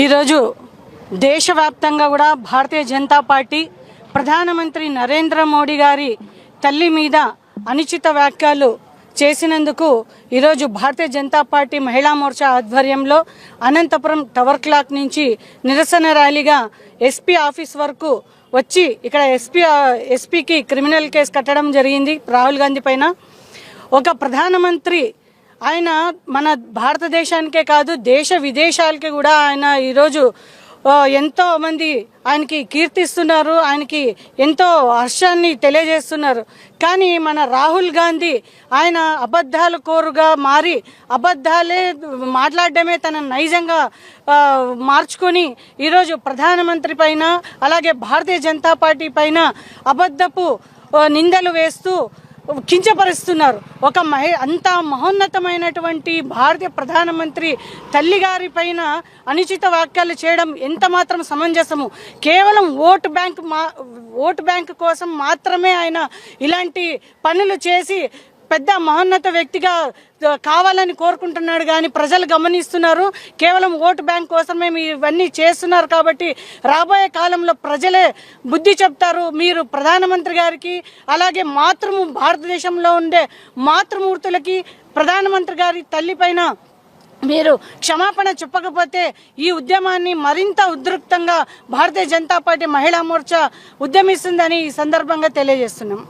ఈరోజు దేశవ్యాప్తంగా కూడా భారతీయ జనతా పార్టీ ప్రధానమంత్రి నరేంద్ర మోడీ గారి తల్లి మీద అనుచిత వ్యాఖ్యలు చేసినందుకు ఈరోజు భారతీయ జనతా పార్టీ మహిళా మోర్చా ఆధ్వర్యంలో అనంతపురం టవర్ క్లాక్ నుంచి నిరసన ర్యాలీగా ఎస్పీ ఆఫీస్ వరకు వచ్చి ఇక్కడ ఎస్పీ ఎస్పీకి క్రిమినల్ కేసు కట్టడం జరిగింది రాహుల్ గాంధీ పైన. ఒక ప్రధానమంత్రి ఆయన మన భారతదేశానికే కాదు దేశ విదేశాలకి కూడా ఆయన ఈరోజు ఎంతో మంది ఆయనకి కీర్తిస్తున్నారు ఆయనకి ఎంతో హర్షాన్ని తెలియజేస్తున్నారు. కానీ మన రాహుల్ గాంధీ ఆయన అబద్ధాల కోరుగా మారి అబద్ధాలే మాట్లాడడమే తన నైజంగా మార్చుకొని ఈరోజు ప్రధానమంత్రి పైన అలాగే భారతీయ జనతా పార్టీ పైన అబద్ధపు నిందలు వేస్తూ కించపరుస్తున్నారు. ఒక మహి అంత మహోన్నతమైనటువంటి భారతీయ ప్రధానమంత్రి తల్లి గారి పైన అనుచిత వ్యాఖ్యలు చేయడం ఎంత మాత్రం సమంజసము. కేవలం ఓటు బ్యాంక్ మా ఓటు బ్యాంక్ కోసం మాత్రమే ఆయన ఇలాంటి పనులు చేసి పెద్ద మహోన్నత వ్యక్తిగా కావాలని కోరుకుంటున్నాడు కానీ ప్రజలు గమనిస్తున్నారు. కేవలం ఓటు బ్యాంక్ కోసమే ఇవన్నీ చేస్తున్నారు కాబట్టి రాబోయే కాలంలో ప్రజలే బుద్ధి చెప్తారు. మీరు ప్రధానమంత్రి గారికి అలాగే మాతృము భారతదేశంలో ఉండే మాతృమూర్తులకి ప్రధానమంత్రి గారి తల్లిపైన మీరు క్షమాపణ చెప్పకపోతే ఈ ఉద్యమాన్ని మరింత ఉద్రిక్తంగా భారతీయ జనతా పార్టీ మహిళా మోర్చా ఉద్యమిస్తుందని ఈ సందర్భంగా తెలియజేస్తున్నాం.